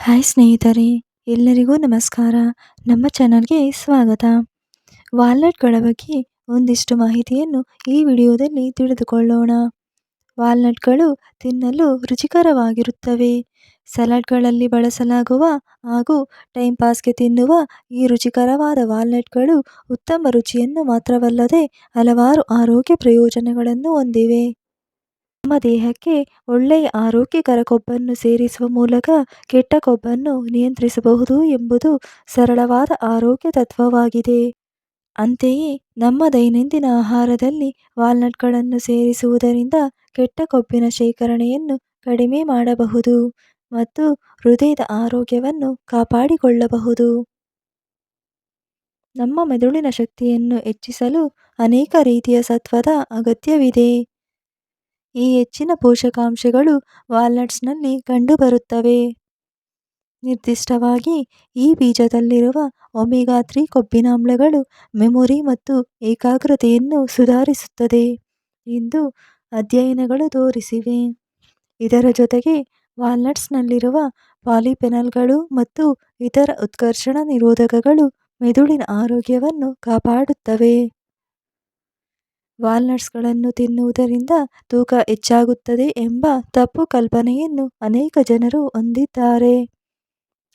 Hi ಸ್ನೇಹಿತರೆ, ಎಲ್ಲರಿಗೂ ನಮಸ್ಕಾರ. ನಮ್ಮ ಚಾನಲ್ಗೆ ಸ್ವಾಗತ. ವಾಲ್ನಟ್ಗಳ ಬಗ್ಗೆ ಒಂದಿಷ್ಟು ಮಾಹಿತಿಯನ್ನು ಈ ವಿಡಿಯೋದಲ್ಲಿ ತಿಳಿದುಕೊಳ್ಳೋಣ. ವಾಲ್ನಟ್ಗಳು ತಿನ್ನಲು ರುಚಿಕರವಾಗಿರುತ್ತವೆ. ಸಲಾಡ್ಗಳಲ್ಲಿ ಬಳಸಲಾಗುವ ಹಾಗೂ ಟೈಮ್ ಪಾಸ್ಗೆ ತಿನ್ನುವ ಈ ರುಚಿಕರವಾದ ವಾಲ್ನಟ್ಗಳು ಉತ್ತಮ ರುಚಿಯನ್ನು ಮಾತ್ರವಲ್ಲದೆ ಹಲವಾರು ಆರೋಗ್ಯ ಪ್ರಯೋಜನಗಳನ್ನು ಹೊಂದಿವೆ. ನಮ್ಮ ದೇಹಕ್ಕೆ ಒಳ್ಳೆಯ ಆರೋಗ್ಯಕರ ಕೊಬ್ಬನ್ನು ಸೇರಿಸುವ ಮೂಲಕ ಕೆಟ್ಟ ಕೊಬ್ಬನ್ನು ನಿಯಂತ್ರಿಸಬಹುದು ಎಂಬುದು ಸರಳವಾದ ಆರೋಗ್ಯ ತತ್ವವಾಗಿದೆ. ಅಂತೆಯೇ, ನಮ್ಮ ದೈನಂದಿನ ಆಹಾರದಲ್ಲಿ ವಾಲ್ನಟ್ಗಳನ್ನು ಸೇರಿಸುವುದರಿಂದ ಕೆಟ್ಟ ಕೊಬ್ಬಿನ ಶೇಖರಣೆಯನ್ನು ಕಡಿಮೆ ಮಾಡಬಹುದು ಮತ್ತು ಹೃದಯದ ಆರೋಗ್ಯವನ್ನು ಕಾಪಾಡಿಕೊಳ್ಳಬಹುದು. ನಮ್ಮ ಮೆದುಳಿನ ಶಕ್ತಿಯನ್ನು ಹೆಚ್ಚಿಸಲು ಅನೇಕ ರೀತಿಯ ಸತ್ವದ ಅಗತ್ಯವಿದೆ. ಈ ಹೆಚ್ಚಿನ ಪೋಷಕಾಂಶಗಳು ವಾಲ್ನಟ್ಸ್ನಲ್ಲಿ ಕಂಡುಬರುತ್ತವೆ. ನಿರ್ದಿಷ್ಟವಾಗಿ ಈ ಬೀಜದಲ್ಲಿರುವ ಒಮೆಗಾ ತ್ರೀ ಕೊಬ್ಬಿನಾಮ್ಲಗಳು ಮೆಮೊರಿ ಮತ್ತು ಏಕಾಗ್ರತೆಯನ್ನು ಸುಧಾರಿಸುತ್ತದೆ. ಎಂದು ಅಧ್ಯಯನಗಳು ತೋರಿಸಿವೆ. ಇದರ ಜೊತೆಗೆ ವಾಲ್ನಟ್ಸ್ನಲ್ಲಿರುವ ಪಾಲಿಪೆನಲ್ಗಳು ಮತ್ತು ಇತರ ಉತ್ಕರ್ಷಣ ನಿರೋಧಕಗಳು ಮೆದುಳಿನ ಆರೋಗ್ಯವನ್ನು ಕಾಪಾಡುತ್ತವೆ. ವಾಲ್ನಟ್ಸ್ಗಳನ್ನು ತಿನ್ನುವುದರಿಂದ ತೂಕ ಹೆಚ್ಚಾಗುತ್ತದೆ ಎಂಬ ತಪ್ಪು ಕಲ್ಪನೆಯನ್ನು ಅನೇಕ ಜನರು ಹೊಂದಿದ್ದಾರೆ.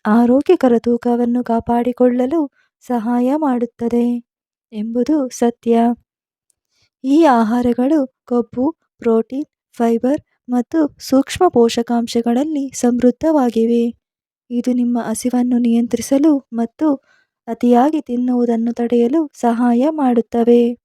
ಆರೋಗ್ಯಕರ ತೂಕವನ್ನು ಕಾಪಾಡಿಕೊಳ್ಳಲು ಸಹಾಯ ಮಾಡುತ್ತದೆ ಎಂಬುದು ಸತ್ಯ. ಈ ಆಹಾರಗಳು ಕೊಬ್ಬು, ಪ್ರೋಟೀನ್, ಫೈಬರ್ ಮತ್ತು ಸೂಕ್ಷ್ಮ ಪೋಷಕಾಂಶಗಳಲ್ಲಿ ಸಮೃದ್ಧವಾಗಿವೆ. ಇದು ನಿಮ್ಮ ಹಸಿವನ್ನು ನಿಯಂತ್ರಿಸಲು ಮತ್ತು ಅತಿಯಾಗಿ ತಿನ್ನುವುದನ್ನು ತಡೆಯಲು ಸಹಾಯ ಮಾಡುತ್ತವೆ.